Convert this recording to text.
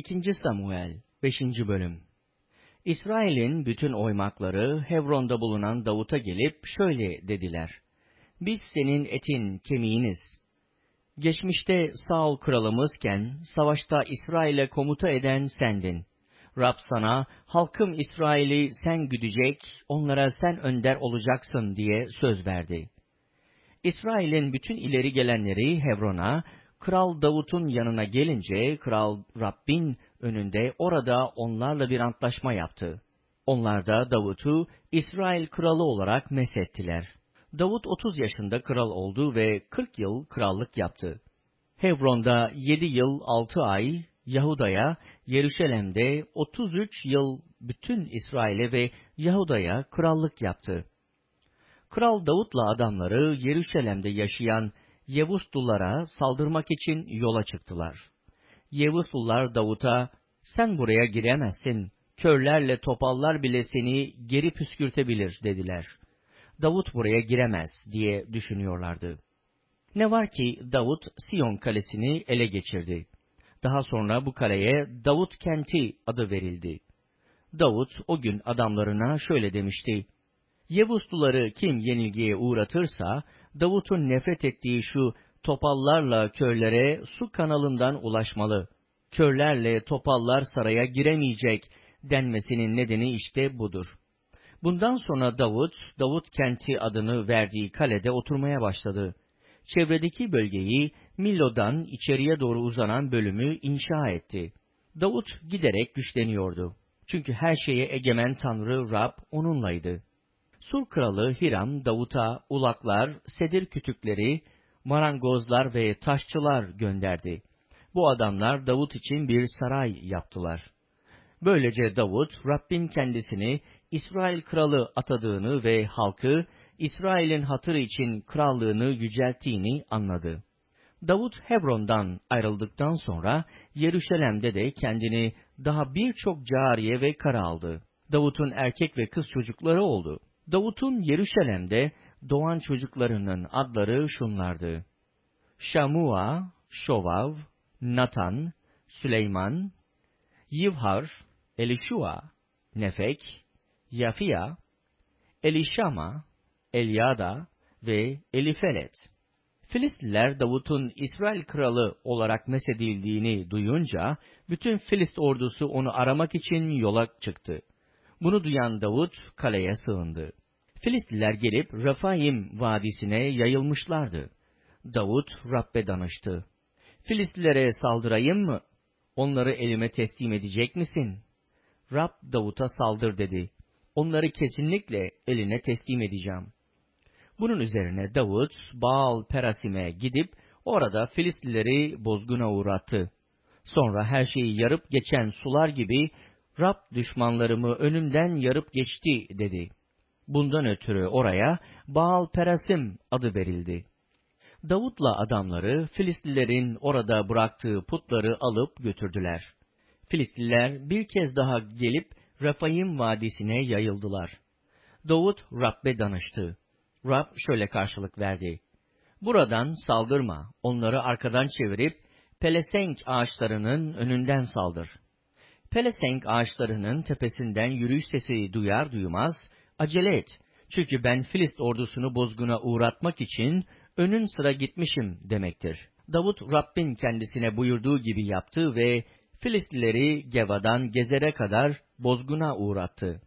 2. Samuel 5. Bölüm İsrail'in bütün oymakları Hebron'da bulunan Davut'a gelip şöyle dediler. Biz senin etin, kemiğiniz. Geçmişte Saul kralımızken savaşta İsrail'e komuta eden sendin. Rab sana, halkım İsrail'i sen güdecek, onlara sen önder olacaksın diye söz verdi. İsrail'in bütün ileri gelenleri Hebron'a, Kral Davut'un yanına gelince Kral Rabbin önünde orada onlarla bir antlaşma yaptı. Onlar da Davut'u İsrail kralı olarak mesettiler. Davut 30 yaşında kral oldu ve 40 yıl krallık yaptı. Hebron'da 7 yıl 6 ay, Yahuda'ya, Yeruşalim'de 33 yıl bütün İsrail'e ve Yahuda'ya krallık yaptı. Kral Davut'la adamları Yeruşalim'de yaşayan Yevuslulara saldırmak için yola çıktılar. Yevuslular Davut'a, sen buraya giremezsin, körlerle topallar bile seni geri püskürtebilir dediler. Davut buraya giremez diye düşünüyorlardı. Ne var ki Davut Siyon kalesini ele geçirdi. Daha sonra bu kaleye Davut kenti adı verildi. Davut o gün adamlarına şöyle demişti. Yevusluları kim yenilgiye uğratırsa, Davut'un nefret ettiği şu topallarla körlere su kanalından ulaşmalı. Körlerle topallar saraya giremeyecek denmesinin nedeni işte budur. Bundan sonra Davut, Davut kenti adını verdiği kalede oturmaya başladı. Çevredeki bölgeyi Millo'dan içeriye doğru uzanan bölümü inşa etti. Davut giderek güçleniyordu. Çünkü her şeye egemen Tanrı Rab onunlaydı. Sur kralı Hiram Davut'a ulaklar, sedir kütükleri, marangozlar ve taşçılar gönderdi. Bu adamlar Davut için bir saray yaptılar. Böylece Davut, Rabbin kendisini İsrail kralı atadığını ve halkı İsrail'in hatırı için krallığını yücelttiğini anladı. Davut Hebron'dan ayrıldıktan sonra Yeruşalem'de de kendini daha birçok cariye ve kara aldı. Davut'un erkek ve kız çocukları oldu. Davut'un Yeruşalem'de doğan çocuklarının adları şunlardı. Şamua, Şovav, Natan, Süleyman, Yivhar, Elişua, Nefek, Yafia, Elişama, Elyada ve Elifelet. Filistliler Davut'un İsrail kralı olarak mesedildiğini duyunca, bütün Filist ordusu onu aramak için yola çıktı. Bunu duyan Davut kaleye sığındı. Filistliler gelip Rafaim vadisine yayılmışlardı. Davut Rabbe danıştı. Filistlilere saldırayım mı? Onları elime teslim edecek misin? Rab Davut'a saldır dedi. Onları kesinlikle eline teslim edeceğim. Bunun üzerine Davut, Baal Perasim'e gidip orada Filistlileri bozguna uğrattı. Sonra her şeyi yarıp geçen sular gibi Rab düşmanlarımı önümden yarıp geçti dedi. Bundan ötürü oraya Baal Perasim adı verildi. Davut'la adamları Filistlilerin orada bıraktığı putları alıp götürdüler. Filistliler bir kez daha gelip Rafaim vadisine yayıldılar. Davut Rab'be danıştı. Rab şöyle karşılık verdi. Buradan saldırma, onları arkadan çevirip pelesenk ağaçlarının önünden saldır. Pelesenk ağaçlarının tepesinden yürüyüş sesi duyar duymaz, acele et. Çünkü ben Filist ordusunu bozguna uğratmak için önün sıra gitmişim demektir. Davut Rabbin kendisine buyurduğu gibi yaptı ve Filistlileri Geva'dan Gezer'e kadar bozguna uğrattı.